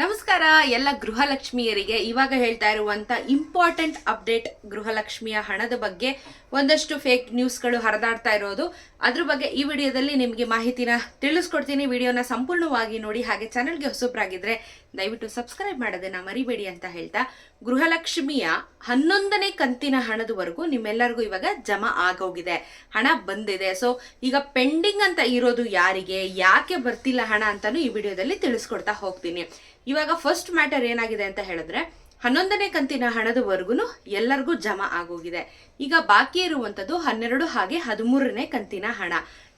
ನಮಸ್ಕಾರ, ಎಲ್ಲ ಗೃಹಲಕ್ಷ್ಮಿಯರಿಗೆ. ಇವಾಗ ಹೇಳ್ತಾ ಇರುವಂತ ಇಂಪಾರ್ಟೆಂಟ್ ಅಪ್ಡೇಟ್ ಗೃಹಲಕ್ಷ್ಮಿಯ ಹಣದ ಬಗ್ಗೆ ಒಂದಷ್ಟು ಫೇಕ್ ನ್ಯೂಸ್ಗಳು ಹರಿದಾಡ್ತಾ ಇರೋದು. ಅದ್ರ ಬಗ್ಗೆ ಈ ವಿಡಿಯೋದಲ್ಲಿ ನಿಮಗೆ ಮಾಹಿತಿನ ತಿಳಿಸ್ಕೊಡ್ತೀನಿ. ವಿಡಿಯೋನ ಸಂಪೂರ್ಣವಾಗಿ ನೋಡಿ, ಹಾಗೆ ಚಾನಲ್ಗೆ ಹೊಸಬ್ರಾಗಿದ್ರೆ ದಯವಿಟ್ಟು ಸಬ್ಸ್ಕ್ರೈಬ್ ಮಾಡೋದನ್ನ ಮರಿಬೇಡಿ ಅಂತ ಹೇಳ್ತಾ, ಗೃಹಲಕ್ಷ್ಮಿಯ ಹನ್ನೊಂದನೇ ಕಂತಿನ ಹಣದವರೆಗೂ ನಿಮ್ಮೆಲ್ಲರಿಗೂ ಇವಾಗ ಜಮಾ ಆಗೋಗಿದೆ. ಹಣ ಬಂದಿದೆ. ಸೊ ಈಗ ಪೆಂಡಿಂಗ್ ಅಂತ ಇರೋದು ಯಾರಿಗೆ? ಯಾಕೆ ಬರ್ತಿಲ್ಲ ಹಣ ಅಂತಾನು ಈ ವಿಡಿಯೋದಲ್ಲಿ ತಿಳಿಸ್ಕೊಡ್ತಾ ಹೋಗ್ತೀನಿ. ಇವಾಗ ಫಸ್ಟ್ ಮ್ಯಾಟರ್ ಏನಾಗಿದೆ ಅಂತ ಹೇಳಿದ್ರೆ, ಹನ್ನೊಂದನೇ ಕಂತಿನ ಹಣದವರೆಗೂ ಎಲ್ಲರಿಗೂ ಜಮಾ ಆಗೋಗಿದೆ. ಈಗ ಬಾಕಿ ಇರುವಂತದ್ದು ಹನ್ನೆರಡು ಹಾಗೆ ಹದಿಮೂರನೇ ಕಂತಿನ ಹಣ.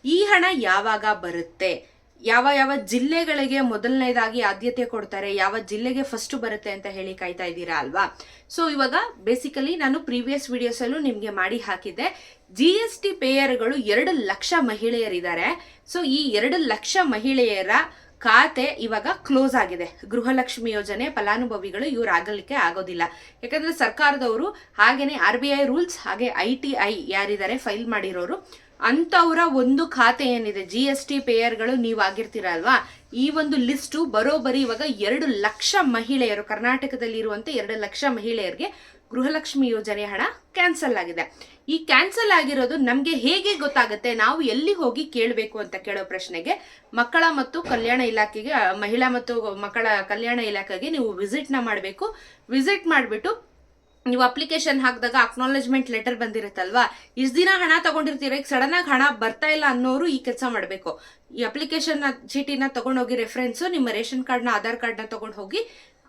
ಈ ಹಣ ಯಾವಾಗ ಬರುತ್ತೆ? ಯಾವ ಯಾವ ಜಿಲ್ಲೆಗಳಿಗೆ ಮೊದಲನೇದಾಗಿ ಆದ್ಯತೆ ಕೊಡ್ತಾರೆ? ಯಾವ ಜಿಲ್ಲೆಗೆ ಫಸ್ಟ್ ಬರುತ್ತೆ ಅಂತ ಹೇಳಿ ಕಾಯ್ತಾ ಇದ್ದೀರಾ ಅಲ್ವಾ? ಸೊ ಇವಾಗ ಬೇಸಿಕಲಿ ನಾನು ಪ್ರೀವಿಯಸ್ ವಿಡಿಯೋಸ್ ನಿಮಗೆ ನಿಮ್ಗೆ ಮಾಡಿ ಹಾಕಿದ್ದೆ. ಜಿ ಎಸ್ ಟಿ ಪೇಯರ್ಗಳು ಎರಡು ಲಕ್ಷ ಮಹಿಳೆಯರಿದ್ದಾರೆ. ಸೊ ಈ ಎರಡು ಲಕ್ಷ ಮಹಿಳೆಯರ ಖಾತೆ ಇವಾಗ ಕ್ಲೋಸ್ ಆಗಿದೆ. ಗೃಹಲಕ್ಷ್ಮಿ ಯೋಜನೆ ಫಲಾನುಭವಿಗಳು ಇವ್ರು ಆಗಲಿಕ್ಕೆ ಆಗೋದಿಲ್ಲ. ಯಾಕಂದ್ರೆ ಸರ್ಕಾರದವರು ಹಾಗೇನೆ ಆರ್ ಬಿ ಐ ರೂಲ್ಸ್ ಹಾಗೆ ಐ ಟಿ ಐ ಯಾರಿದ್ದಾರೆ ಫೈಲ್ ಮಾಡಿರೋರು ಅಂತವರ ಒಂದು ಖಾತೆ ಏನಿದೆ ಜಿ ಎಸ್ ಟಿ ಪೇಯರ್ಗಳು ನೀವು ಆಗಿರ್ತೀರಲ್ವಾ ಈ ಒಂದು ಲಿಸ್ಟು ಬರೋಬ್ಬರಿ ಇವಾಗ ಎರಡು ಲಕ್ಷ ಮಹಿಳೆಯರು ಕರ್ನಾಟಕದಲ್ಲಿ ಇರುವಂತೆ ಎರಡು ಲಕ್ಷ ಮಹಿಳೆಯರಿಗೆ ಗೃಹಲಕ್ಷ್ಮಿ ಯೋಜನೆ ಹಣ ಕ್ಯಾನ್ಸಲ್ ಆಗಿದೆ. ಈ ಕ್ಯಾನ್ಸಲ್ ಆಗಿರೋದು ನಮಗೆ ಹೇಗೆ ಗೊತ್ತಾಗುತ್ತೆ? ನಾವು ಎಲ್ಲಿ ಹೋಗಿ ಕೇಳಬೇಕು ಅಂತ ಕೇಳೋ ಪ್ರಶ್ನೆಗೆ ಮಕ್ಕಳ ಮತ್ತು ಕಲ್ಯಾಣ ಇಲಾಖೆಗೆ ಮಹಿಳಾ ಮತ್ತು ಮಕ್ಕಳ ಕಲ್ಯಾಣ ಇಲಾಖೆಗೆ ನೀವು ವಿಸಿಟ್ನ ಮಾಡಬೇಕು. ವಿಸಿಟ್ ಮಾಡಿಬಿಟ್ಟು ನೀವು ಅಪ್ಲಿಕೇಶನ್ ಹಾಕಿದಾಗ ಅಕ್ನಾಲೆಜ್ಮೆಂಟ್ ಲೆಟರ್ ಬಂದಿರುತ್ತಲ್ವಾ? ಇಷ್ಟು ದಿನ ಹಣ ತಗೊಂಡಿರ್ತೀರ, ಈಗ ಸಡನ್ ಹಣ ಬರ್ತಾ ಇಲ್ಲ ಅನ್ನೋರು ಈ ಕೆಲಸ ಮಾಡಬೇಕು. ಈ ಅಪ್ಲಿಕೇಶನ್ ಚೀಟಿನ ತಗೊಂಡೋಗಿ ರೆಫರೆನ್ಸು ನಿಮ್ಮ ರೇಷನ್ ಕಾರ್ಡ್ನ ಆಧಾರ್ ಕಾರ್ಡ್ನ ತಗೊಂಡು ಹೋಗಿ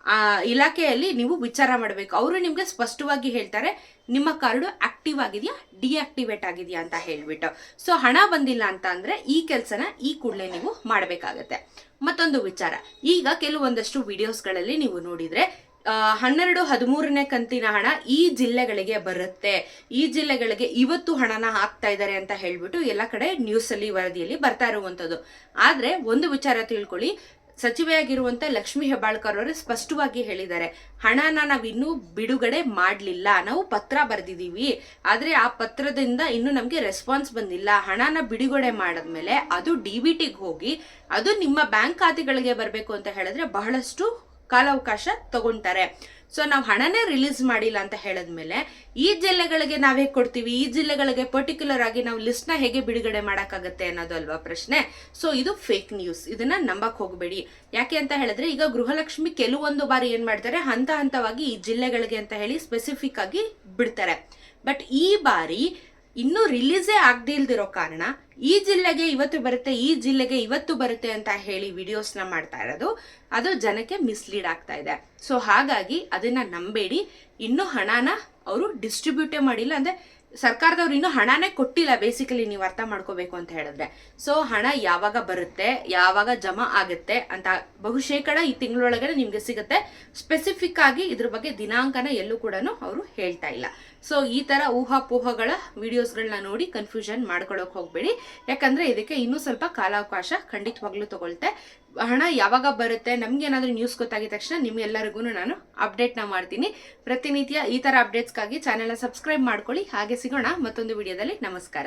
ಆ, ಇಲಾಖೆಯಲ್ಲಿ ನೀವು ವಿಚಾರ ಮಾಡಬೇಕು. ಅವರು ನಿಮಗೆ ಸ್ಪಷ್ಟವಾಗಿ ಹೇಳ್ತಾರೆ, ನಿಮ್ಮ ಕಾರ್ಡು ಆಕ್ಟಿವ್ ಆಗಿದೆಯಾ ಡಿಆಕ್ಟಿವೇಟ್ ಆಗಿದೆಯಾ ಅಂತ ಹೇಳಿಬಿಟ್ಟು. ಸೊ ಹಣ ಬಂದಿಲ್ಲ ಅಂತ ಅಂದರೆ ಈ ಕೆಲಸನ ಈ ಕೂಡಲೇ ನೀವು ಮಾಡಬೇಕಾಗತ್ತೆ. ಮತ್ತೊಂದು ವಿಚಾರ. ಈಗ ಕೆಲವೊಂದಷ್ಟು ವಿಡಿಯೋಸ್ಗಳಲ್ಲಿ ನೀವು ನೋಡಿದರೆ ಹನ್ನೆರಡು, ಹದಿಮೂರನೇ ಕಂತಿನ ಹಣ ಈ ಜಿಲ್ಲೆಗಳಿಗೆ ಬರುತ್ತೆ. ಈ ಜಿಲ್ಲೆಗಳಿಗೆ ಇವತ್ತು ಹಣನ ಹಾಕ್ತಾ ಇದ್ದಾರೆ ಅಂತ ಹೇಳ್ಬಿಟ್ಟು ಎಲ್ಲ ಕಡೆ ನ್ಯೂಸಲ್ಲಿ ವರದಿಯಲ್ಲಿ ಬರ್ತಾ ಇರುವಂಥದ್ದು. ಆದರೆ, ಒಂದು ವಿಚಾರ ತಿಳ್ಕೊಳ್ಳಿ. ಸಚಿವೆಯಾಗಿರುವಂತ ಲಕ್ಷ್ಮಿ ಹೆಬ್ಬಾಳ್ಕರ್ ಅವರು ಸ್ಪಷ್ಟವಾಗಿ ಹೇಳಿದ್ದಾರೆ, ಹಣನ ನಾವು ಇನ್ನೂ ಬಿಡುಗಡೆ ಮಾಡಲಿಲ್ಲ, ನಾವು ಪತ್ರ ಬರೆದಿದ್ದೀವಿ, ಆದರೆ ಆ ಪತ್ರದಿಂದ ಇನ್ನೂ ನಮಗೆ ರೆಸ್ಪಾನ್ಸ್ ಬಂದಿಲ್ಲ. ಹಣನ ಬಿಡುಗಡೆ ಮಾಡಿದ್ಮೇಲೆ ಅದು ಡಿ ಬಿ ಟಿಗೆ ಹೋಗಿ, ಅದು ನಿಮ್ಮ ಬ್ಯಾಂಕ್ ಖಾತೆಗಳಿಗೆ ಬರಬೇಕು ಅಂತ ಹೇಳಿದ್ರೆ ಬಹಳಷ್ಟು ಕಾಲಾವಕಾಶ ತಗೊಂತಾರೆ. ಸೊ ನಾವು ಹಣನೇ ರಿಲೀಸ್ ಮಾಡಿಲ್ಲ ಅಂತ ಹೇಳಿದ್ಮೇಲೆ ಈ ಜಿಲ್ಲೆಗಳಿಗೆ ನಾವ್ ಹೇಗೆ ಕೊಡ್ತೀವಿ? ಈ ಜಿಲ್ಲೆಗಳಿಗೆ ಪರ್ಟಿಕ್ಯುಲರ್ ಆಗಿ ನಾವು ಲಿಸ್ಟ್ನ ಹೇಗೆ ಬಿಡುಗಡೆ ಮಾಡೋಕ್ಕಾಗತ್ತೆ ಅನ್ನೋದು ಅಲ್ವಾ ಪ್ರಶ್ನೆ? ಸೊ ಇದು ಫೇಕ್ ನ್ಯೂಸ್ ಇದನ್ನ ನಂಬಕ್ ಹೋಗಬೇಡಿ. ಯಾಕೆ ಅಂತ ಹೇಳಿದ್ರೆ, ಈಗ ಗೃಹಲಕ್ಷ್ಮಿ ಕೆಲವೊಂದು ಬಾರಿ ಏನು ಮಾಡ್ತಾರೆ? ಹಂತ ಹಂತವಾಗಿ ಈ ಜಿಲ್ಲೆಗಳಿಗೆ ಅಂತ ಹೇಳಿ ಸ್ಪೆಸಿಫಿಕ್ ಆಗಿ ಬಿಡ್ತಾರೆ. ಬಟ್ ಈ ಬಾರಿ ಇನ್ನೂ ರಿಲೀಸೇ ಆಗ್ದಿಲ್ದಿರೋ ಕಾರಣ ಈ ಜಿಲ್ಲೆಗೆ ಇವತ್ತು ಬರುತ್ತೆ, ಈ ಜಿಲ್ಲೆಗೆ ಇವತ್ತು ಬರುತ್ತೆ ಅಂತ ಹೇಳಿ ವಿಡಿಯೋಸ್ನ ಮಾಡ್ತಾ ಇರೋದು. ಅದು ಜನಕ್ಕೆ ಮಿಸ್ಲೀಡ್ ಆಗ್ತಾ ಇದೆ. ಸೊ ಹಾಗಾಗಿ ಅದನ್ನ ನಂಬೇಡಿ. ಇನ್ನೂ ಹಣನ ಅವರು ಡಿಸ್ಟ್ರಿಬ್ಯೂಟೇ ಮಾಡಿಲ್ಲ ಅಂದ್ರೆ ಸರ್ಕಾರದವ್ರು ಇನ್ನೂ ಹಣನೇ ಕೊಟ್ಟಿಲ್ಲ ಬೇಸಿಕಲಿ ನೀವು ಅರ್ಥ ಮಾಡ್ಕೋಬೇಕು ಅಂತ ಹೇಳಿದ್ರೆ. ಸೊ ಹಣ ಯಾವಾಗ ಬರುತ್ತೆ, ಯಾವಾಗ ಜಮಾ ಆಗುತ್ತೆ ಅಂತ ಬಹುಶೇಕಡ ಈ ತಿಂಗಳೊಳಗಡೆ ನಿಮ್ಗೆ ಸಿಗುತ್ತೆ. ಸ್ಪೆಸಿಫಿಕ್ ಆಗಿ ಇದ್ರ ಬಗ್ಗೆ ದಿನಾಂಕನ ಎಲ್ಲೂ ಕೂಡ ಅವರು ಹೇಳ್ತಾ ಇಲ್ಲ. ಸೊ ಈ ತರ ಊಹಾಪೋಹಗಳ ವಿಡಿಯೋಸ್ಗಳನ್ನ ನೋಡಿ ಕನ್ಫ್ಯೂಷನ್ ಮಾಡ್ಕೊಳಕ್ ಹೋಗ್ಬೇಡಿ. ಯಾಕಂದ್ರೆ ಇದಕ್ಕೆ ಇನ್ನೂ ಸ್ವಲ್ಪ ಕಾಲಾವಕಾಶ ಖಂಡಿತವಾಗ್ಲೂ ತಗೊಳ್ತೆ. ಹಣ ಯಾವಾಗ ಬರುತ್ತೆ, ನಮ್ಗೆ ಏನಾದ್ರೂ ನ್ಯೂಸ್ ಗೊತ್ತಾಗಿದ ತಕ್ಷಣ ನಿಮ್ಗೆಲ್ಲರಿಗೂ ನಾನು ಅಪ್ಡೇಟ್ನ ಮಾಡ್ತೀನಿ. ಪ್ರತಿನಿತ್ಯ ಈ ತರ ಅಪ್ಡೇಟ್ಸ್ಗಾಗಿ ಚಾನೆಲ್ನ ಸಬ್ಸ್ಕ್ರೈಬ್ ಮಾಡ್ಕೊಳ್ಳಿ. ಹಾಗೆ ಸಿಗೋಣ ಮತ್ತೊಂದು ವಿಡಿಯೋದಲ್ಲಿ ನಮಸ್ಕಾರ.